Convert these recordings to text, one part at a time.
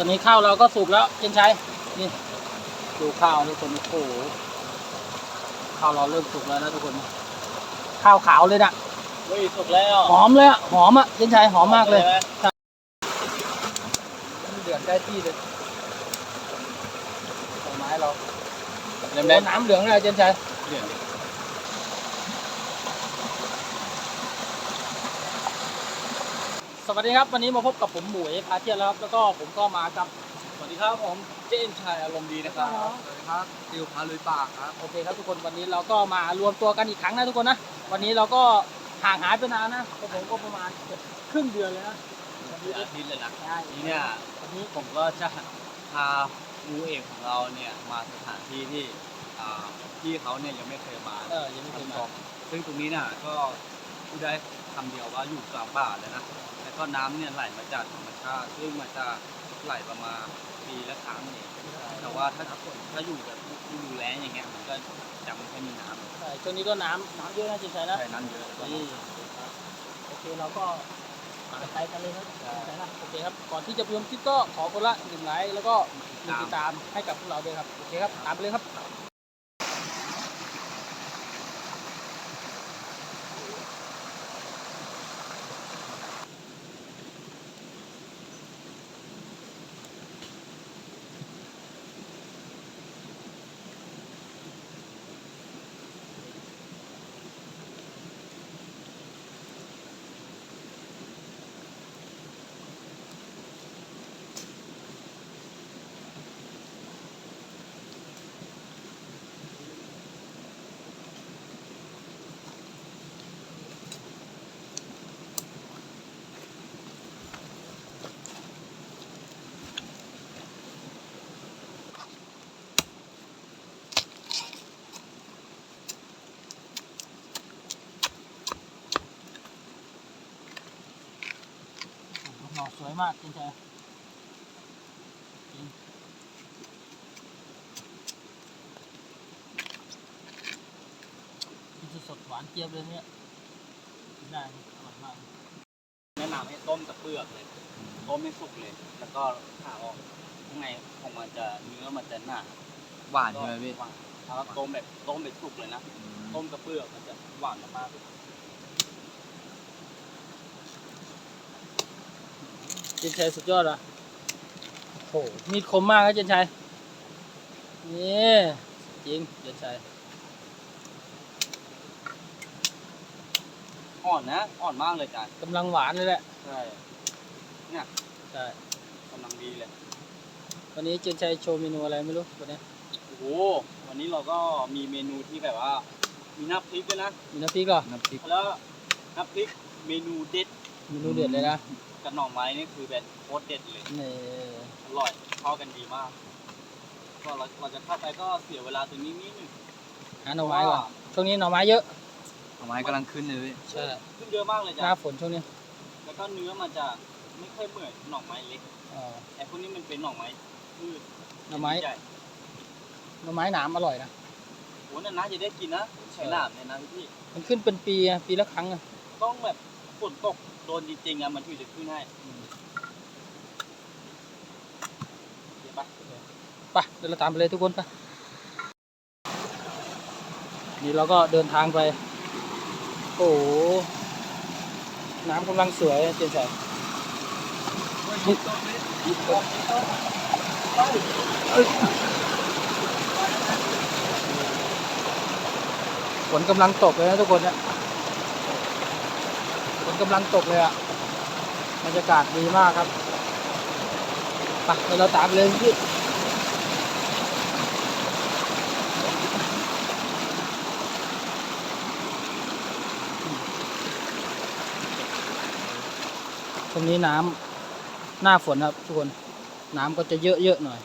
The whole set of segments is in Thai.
ตอนนี้ข้าวเราก็สุกแล้วเจนชัยนี่ดูข้าวทุกคนโอ้โหข้าวเราเริ่มสุกแล้วนะทุกคนข้าวขาวเลยนะเฮ้ยสุกแล้วหอมเลยอะหอมอะเจนชัยหอมมากเลยไหเดือดได้ที่เลยดอกไม้เราเริ่มโอ้ได้น้ำเหลืองเลยเจนชัยเดือด สวัสดีครับ วันนี้มาพบกับผมหมวยพาเที่ยวแล้วครับ แล้วก็ผมก็มากับสวัสดีครับผมเจนชัยอารมณ์ดีนะครับสวัสดีครับติวพาลุยป่าครับโอเคครับทุกคนวันนี้เราก็มารวมตัวกันอีกครั้งนะทุกคนนะวันนี้เราก็ห่างหายไปนานนะผมก็ประมาณเกือบครึ่งเดือนเลยนะเดือดอาทิตย์เลยนะใช่ทีเนี่ยวันนี้ผมก็จะพางูเอกของเราเนี่ยมาสถานที่ที่อ่าที่เขาเนี่ยยังไม่เคยมาเออยังไม่เคยทำมาตกซึ่งตรงนี้น่ะก็พูดได้คำเดียวว่าอยู่กลางป่าเลยนะแล้ว ก็น้ำเนี่ยไหลมาจากธรรมชาติซึ่งมันจะไหลประมาณปีละครั้งเองแต่ว่าถ้าถ้าอยู่แบบฤดูแล้งอย่างเงี้ยมันก็จะไม่ค่อยมีน้ำใช่ช่วงนี้ก็น้ำน้ำเยอะนะเจนชัยนะใช่น้ำเยอะนี่โอเคเราก็ไปกันเลยครับใช่นะโอเคครับ ก่อนที่จะไปชมคลิปก็ขอคนละหนึ่งไลค์แล้วก็หนึ่งติดตามให้กับพวกเราด้วยครับ โอเคครับ ตามไปเลยครับ สวยมากจริงใจจริงกินสดๆหวานเจี๊ยบเลยเนี่ยกินได้อร่อยมากแนะนำให้ต้มกับเปลือกเลย ต้มให้สุกเลย แล้วก็ผ่าออกข้างในของมันจะเนื้อมันจะหนาหวานใช่ไหมพี่หวานถ้าต้มแบบต้มแบบสุกเลยนะ ต้มกับเปลือกมันจะหวานมากๆเลย เจนชัยสุดยอดอะโอ้โหมีดคมมากครับเจนชัย นี่จริงเจนชัย อ่อนนะ อ่อนมากเลยจานกำลังหวานเลยแหละ ใช่เนี่ยใช่กำลังดีเลย วันนี้เจนชัยโชว์เมนูอะไรไม่รู้วันนี้โอ้โห วันนี้เราก็มีเมนูที่แบบว่า มีน้ำพริกด้วยนะ มีน้ำพริกเหรอน้ำพริก แล้วน้ำพริกเมนูเด็ด เมนูเด็ดเลยนะ กับหน่อไม้นี่คือแบบโคตรเด็ดเลย นี่อร่อยเข้ากันดีมาก ก็เราเราจะเข้าไปก็เสียเวลาตรงนี้นิดนึงหาหน่อไม้ก่อนช่วงนี้หน่อไม้เยอะหน่อไม้กำลังขึ้นเลยพี่ใช่ขึ้นเยอะมากเลยหจ้ะน้าฝนช่วงนี้แล้วก็เนื้อมันจะไม่ค่อยเหมือนหน่อไม้เล็กอ๋อแต่พวกนี้มันเป็นหน่อไม้พืชหน่อไม้ใหญ่หน่อไม้หนามอร่อยนะโหนั่นนะจะได้กินนะใช้หนามเนี่ยนะพี่มันขึ้นเป็นปีอะปีละครั้งอะต้องแบบฝนตก โดนจริงๆอะมันถึงจะขึ้นให้เห็นปะไปเดี๋ยวเราตามไปเลยทุกคนไปนี่เราก็เดินทางไป โอ้โหน้ำกำลังสวยเจนชัยฝนกำลังตกเลยนะทุกคนเนี่ย กำลังตกเลยอะบรรยากาศดีมากครับไปเดี๋ยวเราตามเลยพี่ตรงนี้น้ำหน้าฝนครับทุกคน น้ำก็จะเยอะๆหน่อย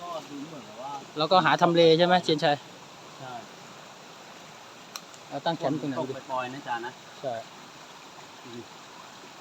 อแล้วก็หาทำเลใช่ไหมเชียนชัย เราตั้งแคมป์ตรงไหนตกดีไปปล่อยๆนะจ๊ะนะใช่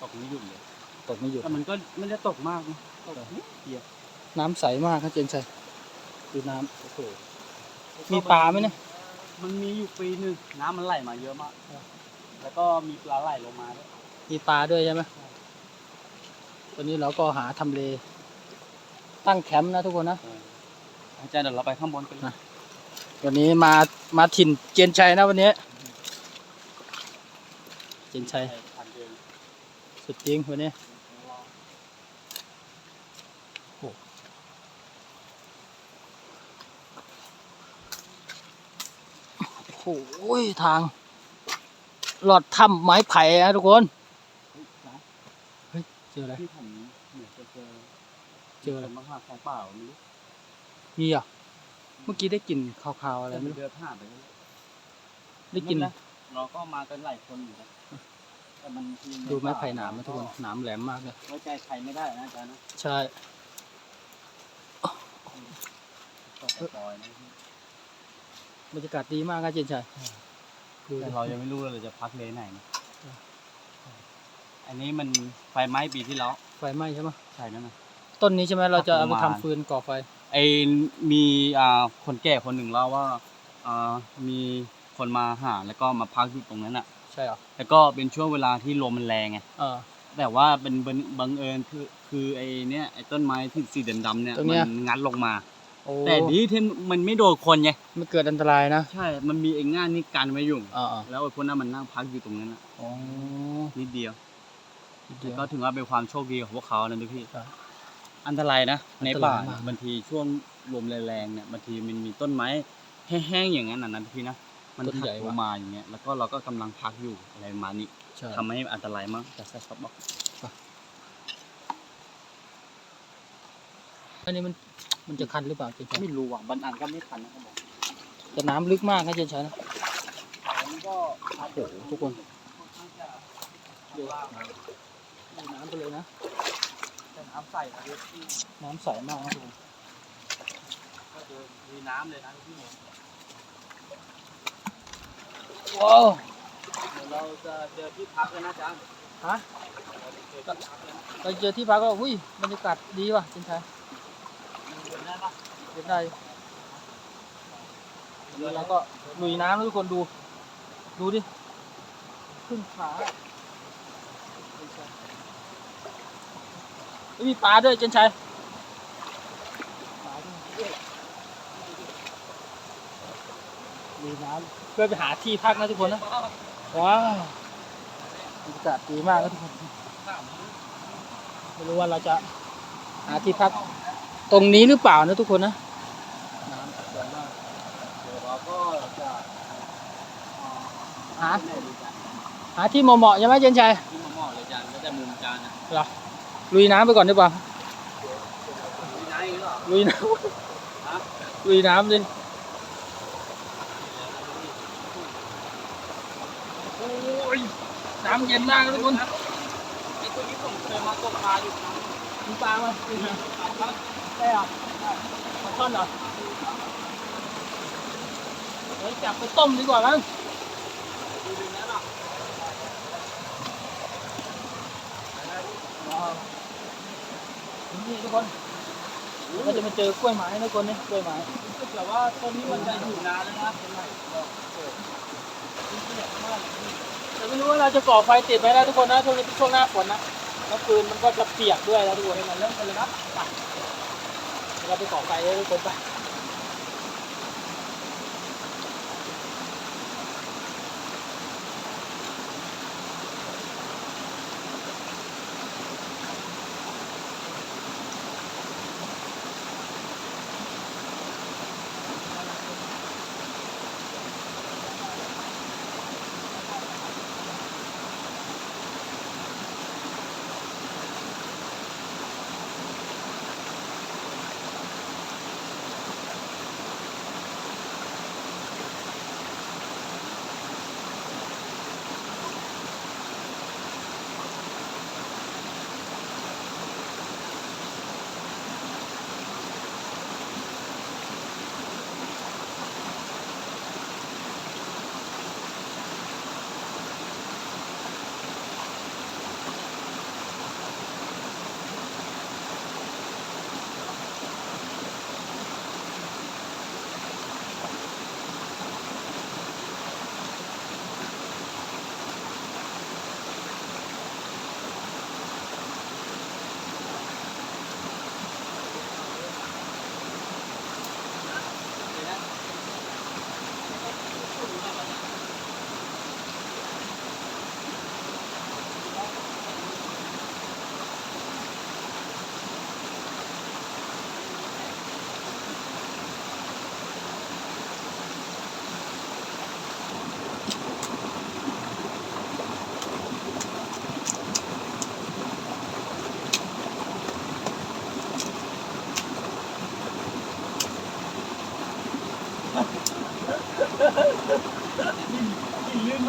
ตกไม่หยุดเลยตกไม่หยุดแต่มันก็ไม่ได้ตกมากนะตกนิดเดียวน้ำใสมากครับเชียนชัยดูน้ำโอ้โหมีปลาไหมเนี่ยมันมีอยู่ปีหนึ่งน้ำมันไหลมาเยอะมาก แล้วก็มีปลาไหลลงมาด้วยมีปลาด้วยใช่ไหมตอนนี้เราก็หาทำเล ตั้งแคมป์นะทุกคนนะอาจารย์เดี๋ยวเราไปข้างบนกันนะวันนี้มามาถิ่นเจยนชัยนะวันนี้ เจยนชัยทันเดินสุดจริงวันนี้โอ้โหทาง หลอดถ้ำไม้ไผ่นะทุกคน เฮ้ย เจออะไร ที่ผมเหมือนจะเจอเจออะไรมหาของเปล่าไม่รู้มีเหรอะ เมื่อกี้ได้กลิ่นคาวๆอะไรไม่รู้เดินผ่านไปแล้วได้กลิ่นนะ เราก็มากันหลายคนอยู่นะแต่มันที่ดูไม้ไผ่หนามนะทุกคนหนามแหลมมากเลยไว้ใจใครไม่ได้นะอาจารย์นะใช่ตกแต่ปล่อยนะบรรยากาศดีมากนะเจนชัยดูแต่ดิเรายังไม่รู้เลยเราจะพักเลนไหนนะอ่าอันนี้มันไฟไหม้ปีที่แล้วไฟไหม้ใช่ไหมใช่นั่นนะ ต้นนี้ใช่ไหมเราจะเอาไปประทำมาณฟืนก่อไฟ ไอมีอ่าคนแก่คนหนึ่งเล่าว่าอ่ามี คนมาหาแล้วก็มาพักอยู่ตรงนั้นอะ ใช่เหรอแล้วก็เป็นช่วงเวลาที่ลมมันแรงไงเออ แต่ว่าเป็นบังบังเอิญคือคือไอเนี้ยไอต้นไม้ที่สีดำๆเนี่ยตรงเนี้มัย นงัดลงมา โอ้แต่ดีที่มันไม่โดนคนไงไม่เกิดอันตรายนะใช่ มันมีไอ้ง่านนี่กันไว้อยู่อ่าแล้วไอ้พวกนั้นมันนั่งพักอยู่ตรงนั้นน่ะๆอ๋อนิดเดียวเดี๋ยว ก็ถือว่าเป็นความโชคดีของพวกเขานะทุกพี่ครับอันตรายนะในอันตรายป่ามาก บางทีช่วงลมแรงๆเนี่ยบางทีมันมีต้นไม้แห้งๆอย่างนั้นนะนะทุกพี่นะ มันต้นหัใหญ่กลว่ะงมาอย่างเงี้ยแล้วก็เราก็กำลังพักอยู่อะไรประมาณนี้ใช่ทำให้อันตรายมากแต่ใช่ครับบอกอันนี้มันมันจะคันหรือเปล่าเจนชัยไม่รู้ว่ะบันอันก็ไม่ทันนะครับบอกแต่น้ำลึกมากนะเจนชัยนะอันนี้ก็โอ้โหทุกคนค่อนข้างจะเดี๋ยวดูน้ำไปเลยนะจะน้ำใสนะพี่น้ำใสมากนะทุกคนก็เจอมีน้ำเลยนะพี่ว้า วเดี๋ยวเราจะเจอที่พักแล้วนะจ๊ะฮะเราจะเจอที่พักแล้วนะเราเจอที่พักก็อุ้ยบรรยากาศดีว่ะเจนชัยเดินได้ปะเดินได้แล้วก็ลุยน้ำนะทุกคนดู ดูดิ ขึ้นขาไม่มีปลาด้วยเจนชัยปลาด้วยลุยน้ำ เพื่อไปหาที่พักนะทุกคนนะ ว้าวบรรยากาศดีมากนะทุกคน ไม่รู้ว่าเราจะหาที่พัก ตรงนี้หรือเปล่านะทุกคนนะน้ำสวยมากเดี๋ยวเราก็จะหาหาที่เหมาะๆใช่ไหมเจนชัยที่มาเหมาะเลยจานแล้วแต่มุมจานนะเหรอลุยน้ำไปก่อนดีกว่ามีน้ำอีกเหรอลุยน้ฮะำลุยน้ำดิโอ้ย น้ำเย็นมากทุกคนไอ้ตัวนี้ผมเคยมาตกปลาอยู่ครั้งมีปลาไหมใช่หรอปลาช่อนเหรอเฮ้ยจับไปต้มดีกว่ามั้งดูดึงแล้วเนาะว้าวนี่ทุกคนเราก็จะมาเจอกล้วยไม้นะทุกคนนี่กล้วยไม้กแบบว่าต้นนี้มันจะอยู่นานแล้วนะเป็นไร แต่ไม่รู้ว่าเราจะก่อไฟติดไหมนะทุกคนนะช่วงนี้เป็นช่วงหน้าฝนนะแล้วปืนมันก็จะเปียกด้วยนะทุกคนมันเริ่มกันเลยนะไปเราไปก่อไฟเลยทุกคนไป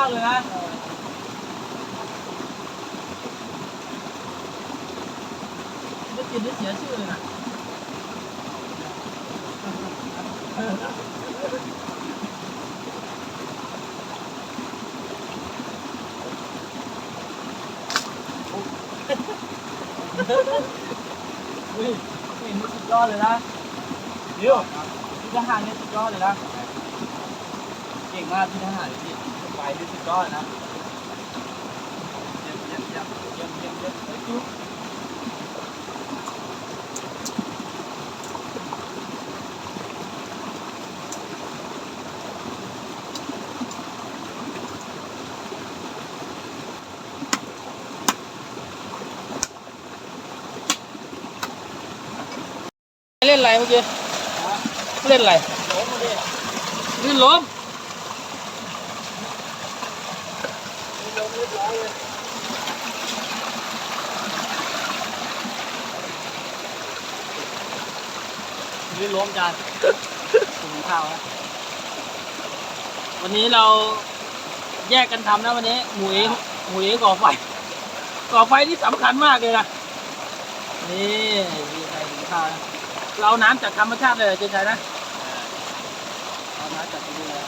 ากเลยนะไม่กินได้เสียชื่อเลยนะอุ้ยนี่มันสุดยอดเลยนะเดี๋ยวพี่ทหารเนี่ยสุดยอดเลยนะ เก่งมากพี่ทหารเลยพี่ ไปที่สุดยอดนะเยี่ยมเยี่ยมเยี่ยมเยี่ยมเยี่ยมเยี่ยมเฮ้ยจุ๊บเล่นอะไรเมื่อกี้เล่นอะไรล้มมาดิลื่นล้ม ล้มเรียบร้อยเลยนี่ ล้มจานถุงข้าวนะวันนี้เราแยกกันทำนะวันนี้หมูเอหมูเอก่อไฟ ก่อไฟที่สำคัญมากเลยนะนี่มีใครถุงข้าวนะเราน้ำจากธรรมชาติเลยเจนชัยนะเอาน้ำจากที่นี่เลย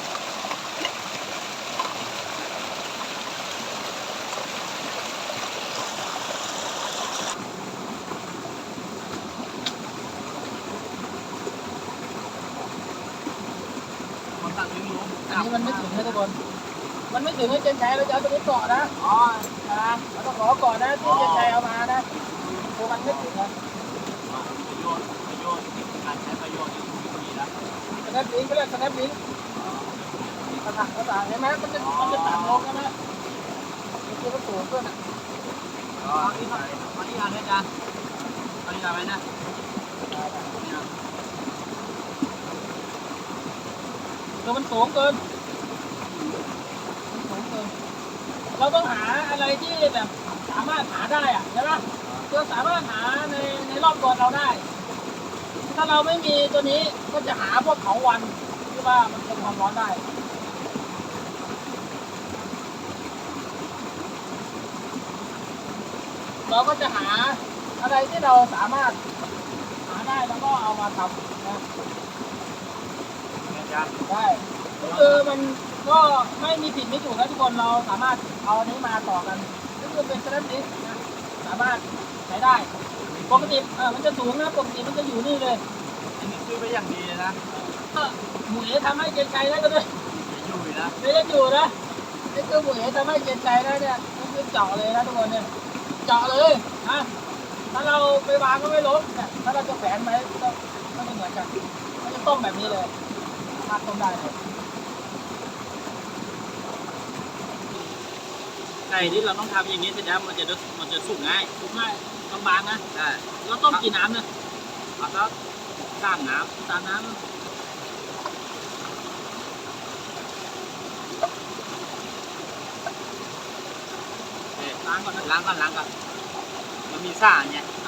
มันตั้งนิ้วล้ มันไม่ถึงนะทุกคน มันไม่ถึงให้เจนชัยเราจะเอาตัวนี้เกาะนะ อ๋อนะเราต้องขอก่อนนะที่เจนชัยเอามานะตัวมันไม่ถึงนะประโยชน์ประโยชน์การใช้ประโยชน์ที่ถูกวิธีนะสแนปลิงก์ก็เรียกสแนปลิงก์ภาษาภาษาเห็นไหมมันจะมันจะต่ำลงใช่ไหมมันจะก็สูงขึ้นอะอ๋อนี่ครับอันนี้อ่านให้อาจารย์อันนี้อ่านไหมนะอันนี้อ่านตัวมันสูงเกินมันสูงเกิน เราต้องหาอะไรที่แบบสามารถหาได้อะใช่ไหมเราสามารถหาในในรอบตัวเราได้ ถ้าเราไม่มีตัวนี้ก็จะหาพวกเขาวันที่ว่ามันทนความร้อนได้เราก็จะหาอะไรที่เราสามารถหาได้แล้วก็เอามาทำนะอาจารย์ได้ก็ คือมันก็ไม่มีผิดไม่ถูกนะทุกคนเราสามารถเอาอันนี้มาต่อกันก็คือเป็นสแลมดิสนะสามารถใช้ได้ปกติเออมันจะสูงนะปกติมันจะอยู่นี่เลยอันนี้ซื้อไปอย่างดีเลยนะก็หมูเอ๋ทำให้เกณฑ์ใจได้ก็ด้วยอย่าอยู่เลยนะไม่ได้อยู่นะนี่คือหมูเอ๋ทำให้เกณฑ์ใจได้เนี่ยนี่คือเจาะเลยนะทุกคนเนี่ยเจาะเลยนะถ้าเราไปวางก็ไม่ล้มเนี่ยถ้าเราจะแฝนไว้ก็ก็ไม่เหมือนกันมันจะต้มแบบนี้เลยสามารถต้มได้เลย ไก่ที่เราต้องทำอย่างนี้เสร็จแล้วมันจะมันจะสุกง่ายถูกง่ายลำบากนะ ใช่เราต้มกี่น้ำเนี่ยเอาสักสามน้สามน้ำำล้างก่อนล้างก่อนล้างก่อนมันมีซ่าไงคิ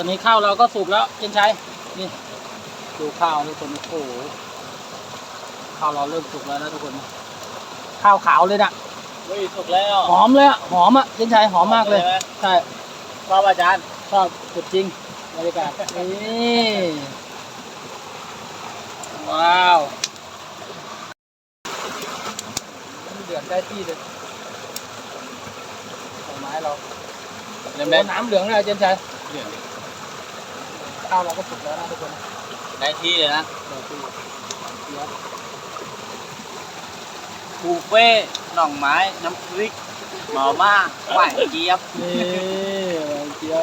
ตอนนี้ข้าวเราก็สุกแล้วเจนชัยนี่ดูข้าวทุกคนโอ้โหข้าวเราเริ่มสุกแล้วนะทุกคนข้าวขาวเลยนะเฮ้ยสุกแล้วหอมเลยอะหอมอะเจนชัยหอมมากเลยใช่ชอบอาจารย์ชอบสุดจริงบรรยากาศนี่ว้าวเดือดได้ที่เลยดอกไม้เราเริ่มโอ้ได้น้ำเหลืองเลยอะเจนชัยเดือด ข้าวเราก็สุกแล้วนะทุกคนได้ที่เลยนะเดี๋ยวที่เดี๋ยวบุฟเฟ่ต์หน่องไม้ น้ำพริกหม่อม่าหวานเจี๊ยบนี่เจียว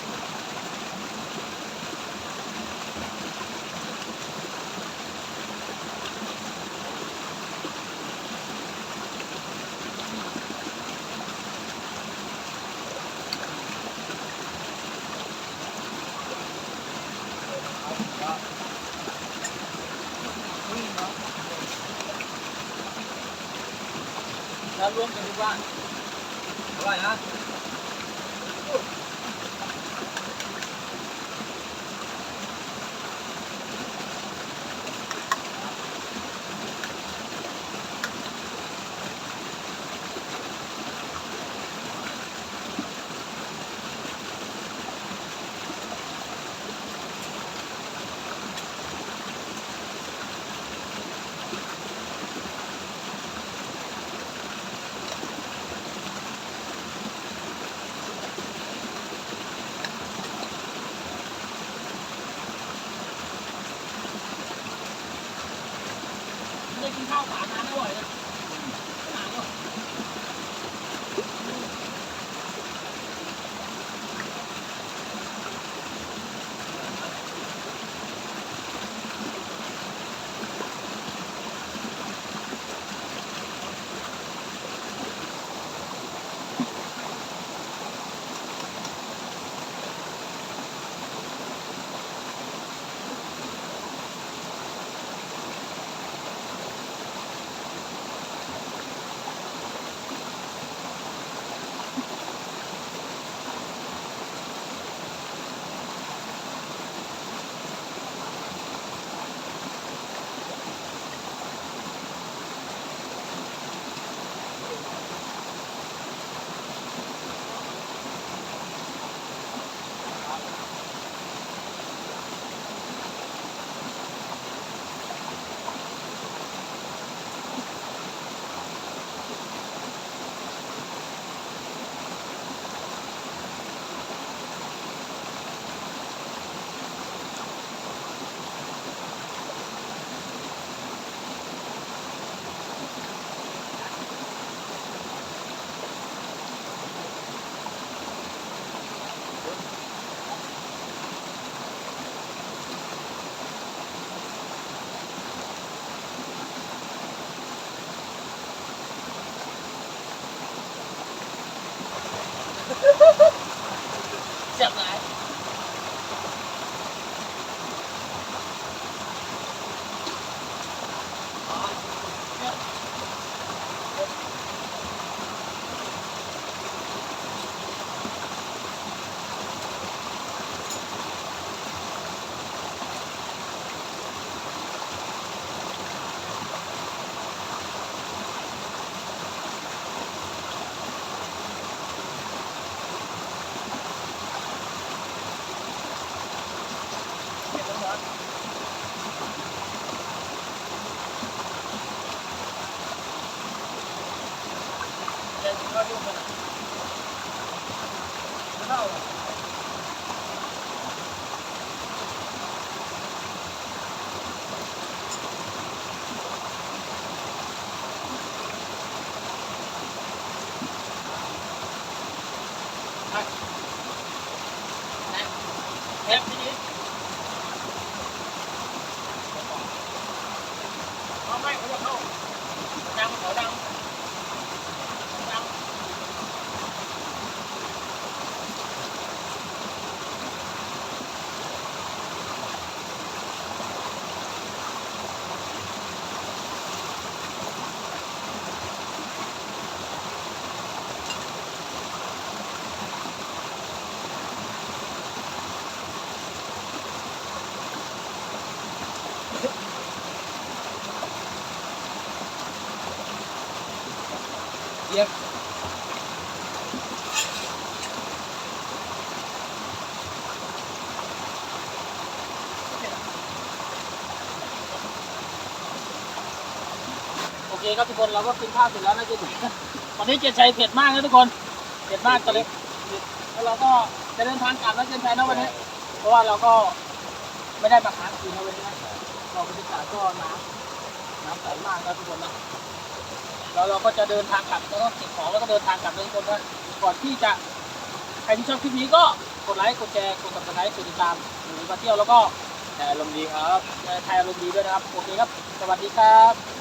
แล้วรวมกันดูว่าไหร่อนะ ข้าวสารน้ำอร่อยเลย ครับทุกคนเราก็กินข้าวเสร็จแล้วนะเจนวันนี้เจนชัยเผ็ดมากนะทุกคนเผ็ดมากตอนนี้แล้วเราก็จะเดินทางกลับแล้วเจนชัยนะวันนี้ เพราะว่าเราก็ไม่ได้มาค้างคืนนะวันนี้นะเราบรรยากาศก็น้ำน้ำใสมากนะทุกคนนะแล้วเราก็จะเดินทางกลับแล้วก็เก็บของแล้วก็เดินทางกลับนะทุกคนนะก่อนที่จะใครที่ชอบคลิปนี้ก็กดไลค์กดแชร์กดติดตามกดติดตามหรือมาเที่ยวแล้วก็แต่ลมณ์ดีครับไทยอารมณ์ดีด้วยนะครับโอเคครับ สวัสดีครับ